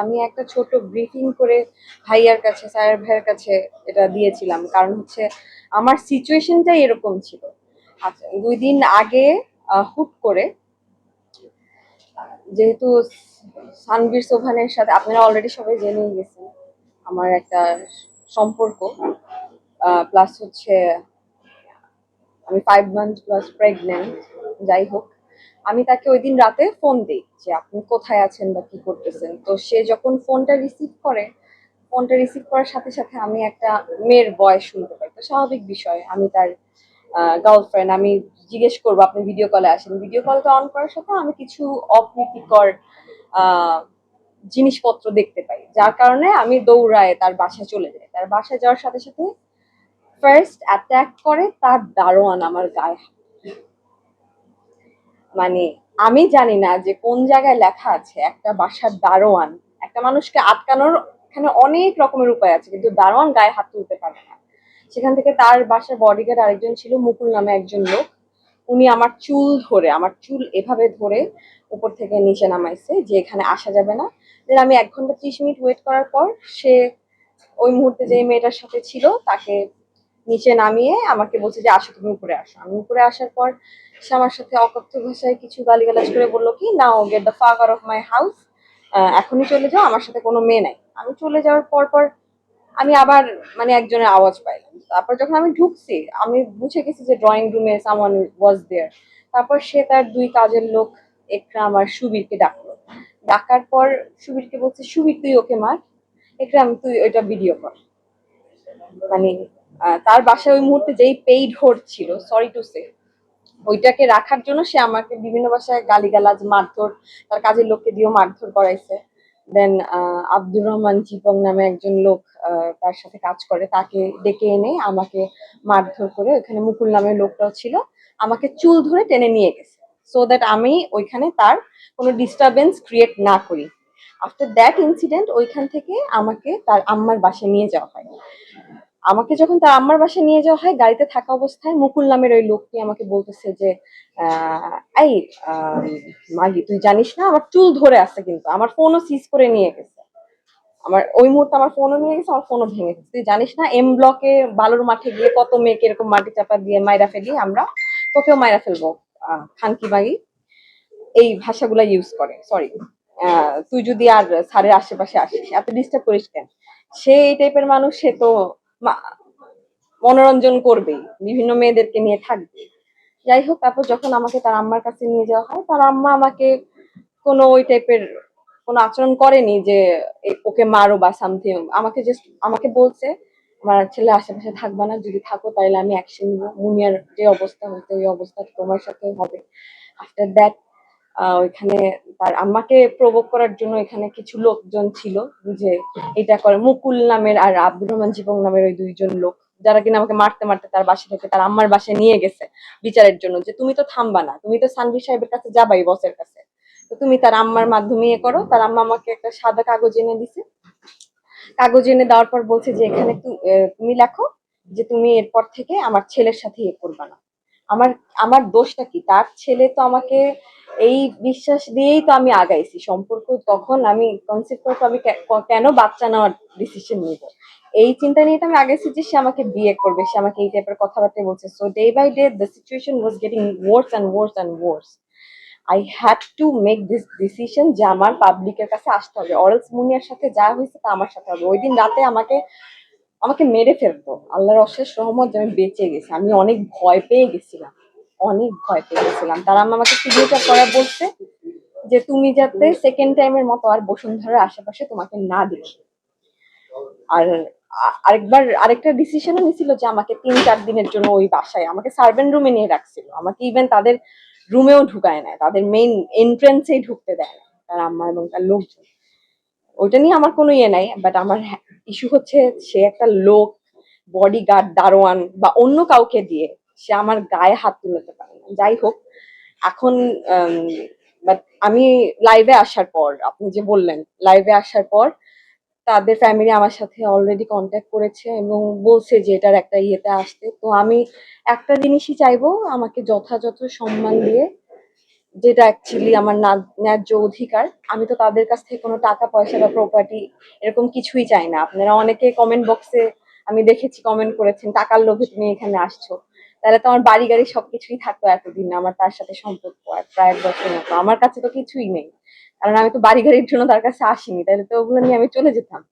আমি একটা ছোট ব্রিফিং করে ভাইয়ার কাছে স্যার ভাইয়ের কাছে এটা দিয়েছিলাম। কারণ হচ্ছে আমার সিচুয়েশনটাই এরকম ছিল। আচ্ছা দুই দিন আগে হুট করে, যেহেতু সানবীর সোভানের সাথে আপনারা অলরেডি সবাই জেনেই গেছেন আমার একটা সম্পর্ক প্লাস হচ্ছে আমি ফাইভ মান্থ প্লাস প্রেগনেন্ট যাই হোক। আমি তাকে ওই দিন রাতে ফোন দিই যে, আপনি কোথায় আছেন বা কি করতেছেন? তো সে যখন ফোনটা রিসিভ করে ফোনটা রিসিভ করার সাথে সাথে আমি একটা মেয়ের বয়স শুনতে পাই। তো স্বাভাবিক বিষয়, আমি তার গার্লফ্রেন্ড আমি জিজ্ঞেস করব, আপনি ভিডিও কলে আসেন? ভিডিও কলটা অন করার সাথে আমি কিছু অপ্রীতিকর জিনিসপত্র দেখতে পাই। যার কারণে আমি দৌড়ায় তার বাসায় চলে যাই। তার বাসায় যাওয়ার সাথে সাথে ফার্স্ট অ্যাটাক করে তার দারোয়ান আমার গায়ে। মানে আমি জানি না যে কোন জায়গায় লেখা আছে, একটা বাসার দারোয়ান। একটা মানুষকে আটকানোর এখানে অনেক রকমের উপায় আছে, কিন্তু দারোয়ান গায়ে হাত তুলতে পারে না। সেখান থেকে তার বাসার বডিগার্ড আরেকজন ছিল, মুকুল নামে একজন লোক। উনি আমার চুল ধরে, আমার চুল এভাবে ধরে উপর থেকে নিচে নামাইছে, যে এখানে আসা যাবে না। দেন আমি এক ঘণ্টা ত্রিশ মিনিট ওয়েট করার পর সে ওই মুহূর্তে যে মেয়েটার সাথে ছিল, তাকে নিচে নামিয়ে আমাকে বলছে যে, আসো, তুমি উপরে আসো। আমি উপরে আসার পর সে আমার সাথে অকথ্য ভাষায় কিছু গালিগালাজ করে বলল কি, now get the out of my house এখনই চলে যাও, আমার সাথে কোনো মেয়ে নাই। আমি চলে যাওয়ার পর পর আমি আবার মানে একজনের আওয়াজ পাইলাম। তারপর যখন আমি ঢুকছি, আমি বুঝে গেছি যে ড্রয়িং রুমে সামওয়ান ওয়াজ দেয়ার তারপর সে তার দুই কাজের লোক একরাম আর সুবীরকে ডাকলো। ডাকার পর সুবীরকে বলছে, সুবীর, তুই ওকে মার। একরাম তুই ওইটা ভিডিও কর। মানে তার বাসায় ওই মুহূর্তে যেই পেইড হোর ছিল সরি টু সে ওইটাকে রাখার জন্য সে আমাকে বিভিন্ন বাসায় গালিগালাজ, মারধর, তার কাজের লোককে দিয়েও মারধর করাইছে। দেন আব্দুর রহমান চিপং নামে একজন লোক তার সাথে কাজ করে, তাকে ডেকে এনে আমাকে মারধর করে ওখানে মুকুল নামের লোকটাও ছিল, আমাকে চুল ধরে টেনে নিয়ে গেছে। সো দ্যাট আমি ওইখানে তার কোনো ডিস্টারবেন্স ক্রিয়েট না করি। আফটার দ্যাট ইনসিডেন্ট ওইখান থেকে আমাকে তার আম্মার বাসায় নিয়ে যাওয়া হয়। আমাকে যখন তার আম্মার বাসায় নিয়ে যাওয়া হয়, গাড়িতে থাকা অবস্থায় মুকুল নামের ওই লোকটি আমাকে বলতেছে যে এই মাগি, তুই জানিস না, আমার চুল ধরে আছে কিন্তু, আমার ফোনও সিজ করে নিয়ে গেছে। আমার, ওই মুহূর্তে আমার ফোনও নিয়ে গেছে, আমার ফোনও ভেঙে গেছে। তুই জানিস না এম ব্লকে বালুর মাঠে গিয়ে কত মেয়েকে এরকম মাটি চাপা দিয়ে মাইরা ফেলি আমরা, তোকেও মাইরা ফেলব খানকি মাগি। এই ভাষাগুলা ইউজ করে সরি তুই যদি আর স্যারের আশেপাশে আসিস, এত ডিস্টার্ব করিস কেন? সে এই টাইপের মানুষ, সে তো মনোরঞ্জন করবেই, বিভিন্ন মেয়েদেরকে নিয়ে থাকবে যাই হোক, তারপর যখন আমাকে তার আম্মার কাছে নিয়ে যাওয়া হয়, তার আম্মা আমাকে কোনো ওই টাইপের কোনো আচরণ করেনি যে ওকে মারো বা সামথিং আমাকে জাস্ট আমাকে বলছে, আমার ছেলে আশেপাশে থাকবা না, যদি থাকো তাহলে আমি অ্যাকশন নিবো। মুনিয়ার যে অবস্থা হইতে ওই অবস্থা তোমার সাথে হবে। আফটার দ্যাট ওইখানে তার আম্মাকে প্রভোগ করার জন্য এখানে কিছু লোকজন ছিল যে এটা করে। মুকুল নামের আর আব্দুর রহমান জীবন নামের ওই দুইজন লোক, যারা কিনা আমাকে মারতে মারতে তার বাসা থেকে তার আম্মার বাসায় নিয়ে গেছে বিচারের জন্য যে তুমি তো থামবা না, তুমি তো সানভি সাহেবের কাছে যাবাই বসের কাছে। তো তুমি তার আম্মার মাধ্যমে ইয়ে করো, তার আম্মা আমাকে একটা সাদা কাগজ এনে দিছে। কাগজ এনে দেওয়ার পর বলছে যে এখানে তুমি লেখো যে তুমি এরপর থেকে আমার ছেলের সাথে ইয়ে করবা না। আমার আমার দোষটা কি? তার ছেলে তো আমাকে এই বিশ্বাস দিয়েই তো আমি আগাইছি। সম্পর্ক তখন আমি কনসেপ্ট করতে আমি কেন বাচ্চা নেওয়ার ডিসিশন নিব? এই চিন্তা নিয়ে তো আমি আগাইছি যে সে আমাকে বিয়ে করবে, সে আমাকে এই টাইপের কথাবার্তা বলছে। So day by day the situation was getting worse and worse and worse I had to make this decision যে আমার পাবলিকের কাছে আসতে হবে। অরেলস মুনিয়ার সাথে যা হয়েছে তা আমার সাথে হবে। ওই দিন রাতে আমাকে আমাকে মেরে ফেলতো। আল্লাহর অশেষ রহমত যে আমি বেঁচে গেছি। আমি অনেক ভয় পেয়ে গেছিলাম। অনেক ভয় পেয়ে গেছিলাম তারা আমাকে সিগনেচার করা বলছে যে, তুমি যাতে সেকেন্ড টাইমের মতো আর বসুন্ধরার আশেপাশে তোমাকে না দেখি। আর আরেকবার, আরেকটা ডিসিশনও নিছিল যে, আমাকে তিন, চার দিনের জন্য ওই বাসায়, আমাকে সার্ভেন্ট রুমে নিয়ে রাখছিল। আমাকে ইভেন তাদের রুমেও ঢুকায় না তাদের মেইন এন্ট্রেন্সেই ঢুকতে দেয় না তার আম্মা এবং তার লোকজন। ওইটা নিয়ে আমার কোনো ইয়ে নাই বাট আমার ইস্যু হচ্ছে, সে একটা লোক বডিগার্ড দারোয়ান বা অন্য কাউকে দিয়ে সে আমার গায়ে হাত তুলতে পারে না। যাই হোক, এখন বাট আমি লাইভে আসার পর, আপনি যে বললেন লাইভে আসার পর, তাদের ফ্যামিলি আমার সাথে অলরেডি কন্ট্যাক্ট করেছে এবং বলছে যে এটার একটা ইয়েতে আসতে। তো আমি একটা জিনিসই চাইব, আমাকে যথাযথ সম্মান দিয়ে, যেটা অ্যাকচুয়ালি আমার ন্যায্য অধিকার, আমি তো তাদের কাছ থেকে কোনো টাকা, পয়সা বা প্রপার্টি এরকম কিছুই চাই না। আপনারা অনেকে কমেন্ট বক্সে আমি দেখেছি কমেন্ট করেছেন, টাকার লোভে তুমি এখানে আসছো। তাহলে তো আমার বাড়ি গাড়ি সবকিছুই থাকতো এতদিন আমার তার সাথে সম্পর্ক আর প্রায় এক বছর মতো। আমার কাছে তো কিছুই নেই। কারণ আমি তো বাড়ি গাড়ির জন্য তার কাছে আসিনি, তাহলে তো ওগুলো নিয়ে আমি চলে যেতাম।